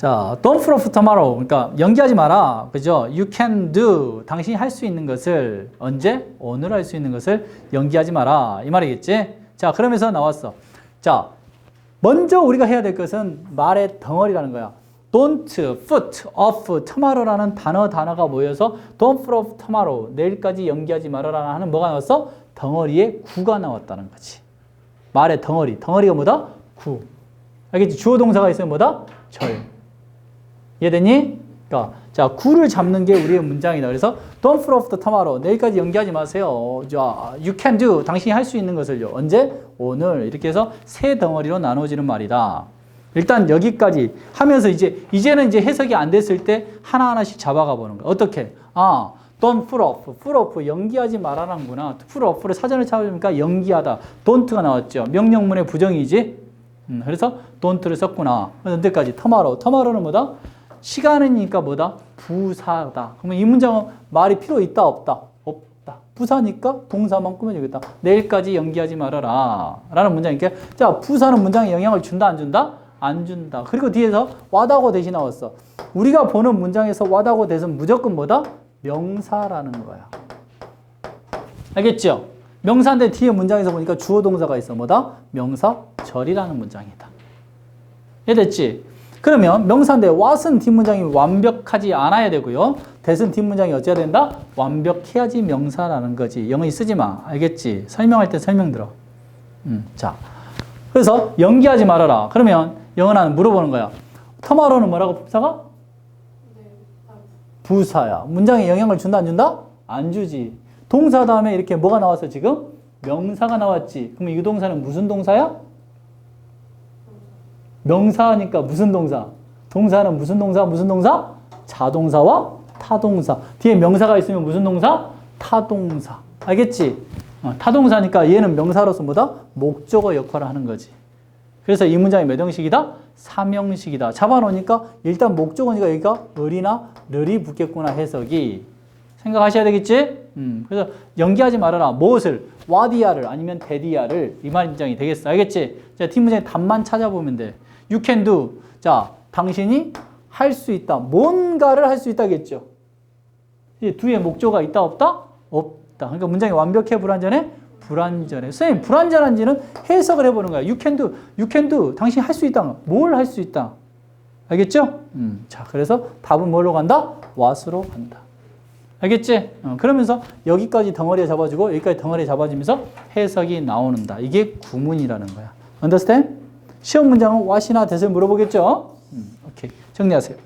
자, don't put off tomorrow. 그러니까 연기하지 마라. 그죠? You can do. 당신이 할 수 있는 것을 언제? 오늘 할 수 있는 것을 연기하지 마라. 이 말이겠지? 자, 그러면서 나왔어. 자, 먼저 우리가 해야 될 것은 말의 덩어리라는 거야. don't put off tomorrow라는 단어 단어가 모여서 don't off tomorrow 내일까지 연기하지 말아라 하는 뭐가 나왔어? 덩어리에 구가 나왔다는 거지. 말의 덩어리. 덩어리가 뭐다? 구. 알겠지? 주어 동사가 있으면 뭐다? 절. 이해되니? 그러니까 자 구를 잡는 게 우리의 문장이다. 그래서 don't put off the tomorrow. 내일까지 연기하지 마세요. 자, you can do. 당신이 할 수 있는 것을요. 언제? 오늘. 이렇게 해서 세 덩어리로 나눠지는 말이다. 일단 여기까지 하면서 이제 이제는 이제 해석이 안 됐을 때 하나하나씩 잡아가 보는 거야. 어떻게? 아, don't put off. put off 연기하지 말아라는구나. put off를 사전을 찾아보니까 연기하다. don't가 나왔죠. 명령문의 부정이지. 음, 그래서 don't를 썼구나. 언제까지? tomorrow. tomorrow는 뭐다? 시간이니까 뭐다? 부사다. 그러면 이 문장은 말이 필요 있다 없다? 없다. 부사니까 동사만 꾸며주겠다. 내일까지 연기하지 말아라. 라는 문장이니까 자 부사는 문장에 영향을 준다 안 준다? 안 준다. 그리고 뒤에서 와다고 대신 나왔어. 우리가 보는 문장에서 와다고 대신 무조건 뭐다? 명사라는 거야. 알겠죠? 명사인데 뒤에 문장에서 보니까 주어 동사가 있어. 뭐다? 명사 절이라는 문장이다. 이해 됐지? 그러면 명사인데 what은 뒷문장이 완벽하지 않아야 되고요. that은 뒷문장이 어찌해야 된다? 완벽해야지 명사라는 거지. 영어에 쓰지 마. 알겠지? 설명할 때 설명 들어. 음, 자. 그래서 연기하지 말아라. 그러면 영어는 물어보는 거야. tomorrow는 뭐라고 부사가? 부사야. 문장에 영향을 준다 안 준다? 안 주지. 동사 다음에 이렇게 뭐가 나왔어 지금? 명사가 나왔지. 그럼 이 동사는 무슨 동사야? 명사니까 무슨 동사? 동사는 무슨 동사? 무슨 동사? 자동사와 타동사. 뒤에 명사가 있으면 무슨 동사? 타동사. 알겠지? 어, 타동사니까 얘는 명사로서 뭐다? 목적어 역할을 하는 거지. 그래서 이 문장이 몇 형식이다? 삼형식이다. 잡아놓으니까 일단 목적어니까 여기가 을이나 르이 붙겠구나 해석이 생각하셔야 되겠지? 음, 그래서 연기하지 말아라. 무엇을? 와디아를 아니면 데디아를 이 문장이 되겠어. 알겠지? 자, 팀 문장의 답만 찾아보면 돼. You can do. 자, 당신이 할 수 있다. 뭔가를 할 수 있다겠죠. 이 뒤에 목조가 있다 없다? 없다. 그러니까 문장이 완벽해 불완전해? 불완전해. 선생님 불완전한지는 해석을 해보는 거야. You can do. You can do. 당신이 할 수 있다. 뭘 할 수 있다. 알겠죠? 음, 자, 그래서 답은 뭘로 간다? what으로 간다. 알겠지? 어, 그러면서 여기까지 덩어리에 잡아주고 여기까지 덩어리에 잡아주면서 해석이 나오는다. 이게 구문이라는 거야. understand? 시험 문장은 what이나 that을 물어보겠죠? 음, 오케이. 정리하세요.